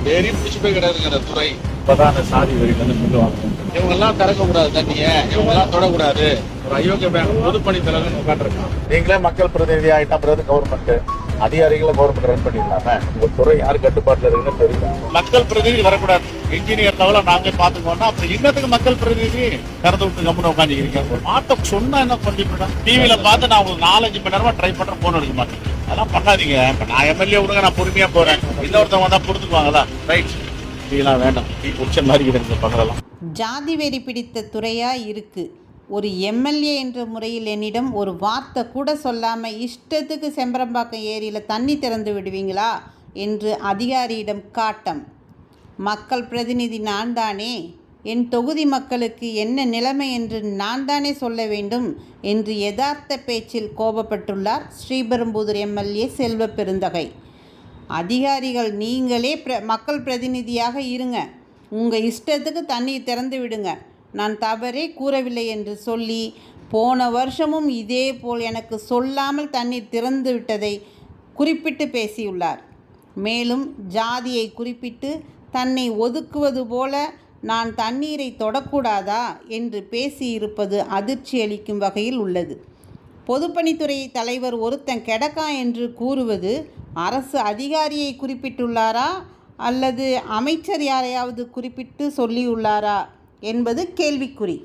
தேடி பிடிச்சு போய் கிடக்குங்கிற துறை. இப்பதான் சாதி வரி வந்து கொண்டு வாங்க இவங்க எல்லாம் திறக்க கூடாது தண்ணிய. இவங்க எல்லாம் தொடக்கூடாது. ஒரு அயோக்கிய பேங்க் பொதுப்பணி தலைவர் உட்காந்துருக்கான் நீங்களே மக்கள் பிரதிநிதி ஆயிட்டா பிறகு கவர்மெண்ட் அதிகாரிகளை கவர்மெண்ட் ரன் பண்ணிடலாமே? உங்க துறை யார் கட்டுப்பாட்டுல இருக்குன்னு தெரியல. மக்கள் பிரதிநிதி வரக்கூடாது. இன்ஜினியர் லெவல நாங்க பாத்துக்கோன்னா அப்புறம் இன்னத்துக்கு மக்கள் பிரதிநிதி திறந்து விட்டு கம்முன்னு உட்காந்துக்கிறீங்க ஒரு மாட்டை சொன்னா என்ன பண்ணிவிட்டா டிவியில பார்த்து நான் உங்களுக்கு நாலஞ்சு மணி நேரமா ட்ரை பண்றேன் போன் எடுக்க மாட்டேன். அதெல்லாம் பண்ணாதீங்க. இப்ப நான் எம்எல்ஏ விடுங்க நான் பொறுமையா போறேன். இன்னொருத்தவங்க வந்தா புரிஞ்சுக்குவாங்களா ரைட் டீலாம் வேண்டாம். டீ குடிச்ச மாதிரி இருக்கு பண்றதெல்லாம் ஜாதி வெறி பிடித்த துறையா இருக்கு. ஒரு எம்எல்ஏ என்ற முறையில் என்னிடம் ஒரு வார்த்தை கூட சொல்லாமல் இஷ்டத்துக்கு செம்பரம்பாக்கம் ஏரியில் தண்ணி திறந்து விடுவீங்களா என்று அதிகாரியிடம் காட்டம். மக்கள் பிரதிநிதி நான் தானே என் தொகுதி மக்களுக்கு என்ன நிலைமை என்று நான் தானே சொல்ல வேண்டும் என்று யதார்த்த பேச்சில் கோபப்பட்டுள்ளார் ஸ்ரீபெரும்புதூர் எம்எல்ஏ செல்வ பெருந்தகை. அதிகாரிகள் நீங்களே பிர மக்கள் பிரதிநிதியாக இருங்க. உங்கள் இஷ்டத்துக்கு தண்ணி திறந்து விடுங்க. நான் தவறே கூறவில்லை என்று சொல்லி போன வருஷமும் இதே போல் எனக்கு சொல்லாமல் தண்ணீர் திறந்து விட்டதை குறிப்பிட்டு பேசியுள்ளார். மேலும் ஜாதியை குறிப்பிட்டு தன்னை ஒதுக்குவது போல நான் தண்ணீரை தொடக்கூடாதா என்று பேசியிருப்பது அதிர்ச்சி அளிக்கும் வகையில் உள்ளது. பொதுப்பணித்துறை தலைவர் ஒருத்தன் கெடக்கா என்று கூறுவது அரசு அதிகாரியை குறிப்பிட்டுள்ளாரா அல்லது அமைச்சர் யாரையாவது குறிப்பிட்டு சொல்லியுள்ளாரா? என்பது கேள்விக்குறி.